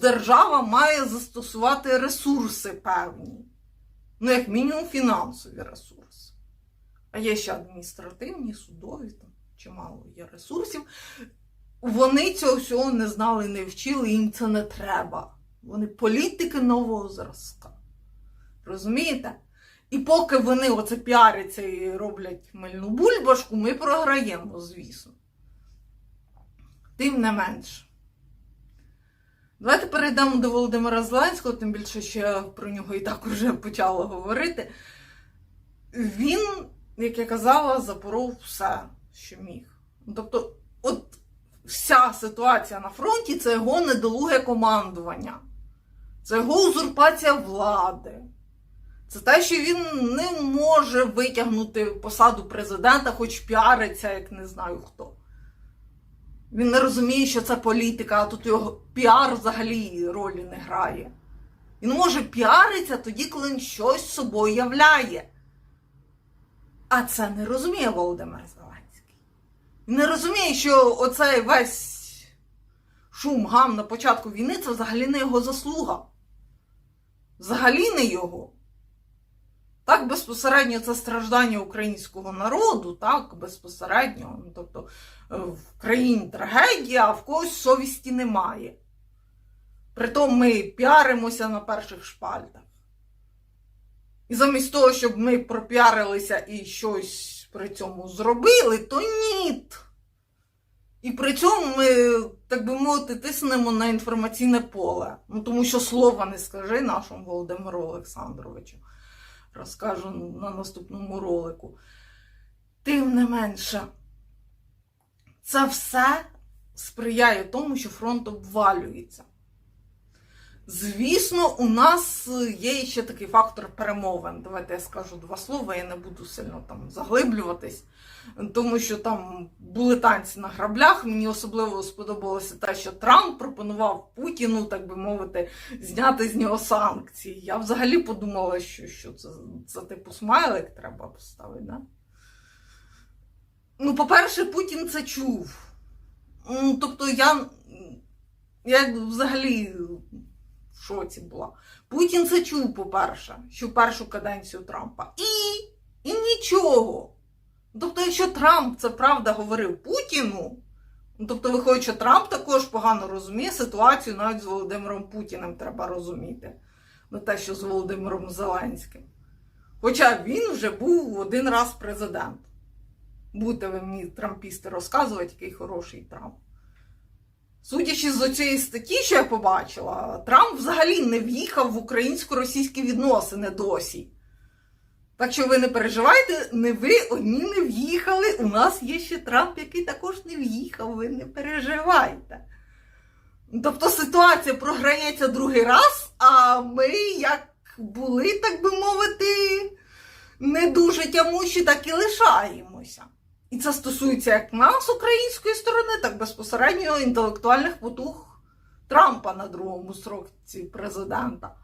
держава має застосувати ресурси певні. Ну, як мінімум, фінансові ресурси. А є ще адміністративні, судові, там чимало є ресурсів. Вони цього всього не знали, не вчили, їм це не треба. Вони політики нового зразка. Розумієте? І поки вони оце піаряться і роблять мильну бульбашку, ми програємо, звісно. Тим не менш. Давайте перейдемо до Володимира Зеленського, тим більше, що я про нього і так уже почала говорити. Він, як я казала, запоров все, що міг. Тобто, от вся ситуація на фронті це його недолуге командування, це його узурпація влади. Це те, що він не може витягнути посаду президента, хоч піариться, як не знаю хто. Він не розуміє, що це політика, а тут його піар взагалі ролі не грає. Він може піаритися тоді, коли він щось собою являє. А це не розуміє Володимир Зеленський. Він не розуміє, що оцей весь шум гам на початку війни це взагалі не його заслуга. Взагалі не його. Так, безпосередньо це страждання українського народу, так, безпосередньо. Тобто е, в країні трагедія, а в когось совісті немає. Притом ми піаримося на перших шпальтах. І замість того, щоб ми пропіарилися і щось при цьому зробили, то ні. І при цьому ми, так би мовити, тиснемо на інформаційне поле. Ну, тому що слова не скажи нашому Володимиру Олександровичу. Розкажу на наступному ролику. Тим не менше, це все сприяє тому, що фронт обвалюється. Звісно, у нас є ще такий фактор перемовин. Давайте я скажу два слова, я не буду сильно там заглиблюватись, тому що там були танці на граблях. Мені особливо сподобалося те, що Трамп пропонував Путіну, так би мовити, зняти з нього санкції. Я взагалі подумала, що, що це, це типу смайлик треба поставити. Да? Ну, по-перше, Путін це чув. Тобто я, я взагалі шоці була. Путін це чув, по-перше, що першу каденцію Трампа. І, і нічого. Тобто, якщо Трамп це правда говорив Путіну, ну, тобто виходить, що Трамп також погано розуміє ситуацію навіть з Володимиром Путіним треба розуміти. Не те, що з Володимиром Зеленським. Хоча він вже був один раз президент. Будете ви мені трампісти розказувати, який хороший Трамп. Судячи з цієї статті, що я побачила, Трамп взагалі не в'їхав в українсько-російські відносини досі. Так що ви не переживайте, не ви одні не в'їхали. У нас є ще Трамп, який також не в'їхав, ви не переживайте. Тобто ситуація програється другий раз, а ми, як були, так би мовити, не дуже тямущі, так і лишаємося. І це стосується як нас, української сторони, так безпосередньо інтелектуальних потуг Трампа на другому сроці президента.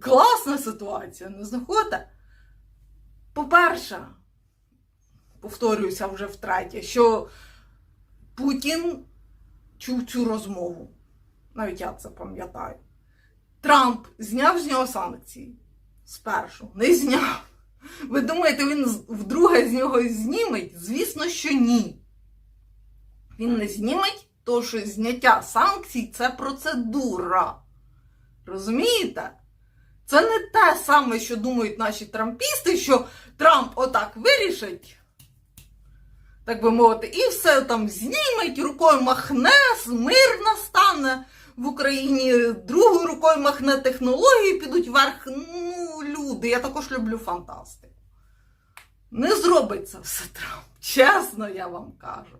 Класна ситуація, не знаходите? По-перше, повторююся вже втретє, що Путін чув цю розмову. Навіть я це пам'ятаю. Трамп зняв з нього санкції спершу, не зняв. Ви думаєте, він вдруге з нього зніметь? Звісно, що ні. Він не зніметь, тому що зняття санкцій це процедура. Розумієте? Це не те саме, що думають наші трампісти, що Трамп отак вирішить, так би мовити, і все там зніметь, рукою махне, мир настане в Україні, другою рукою махне технології, підуть вверх. Ну, люди, я також люблю фантастику. Не зробить це все Трамп. Чесно, я вам кажу.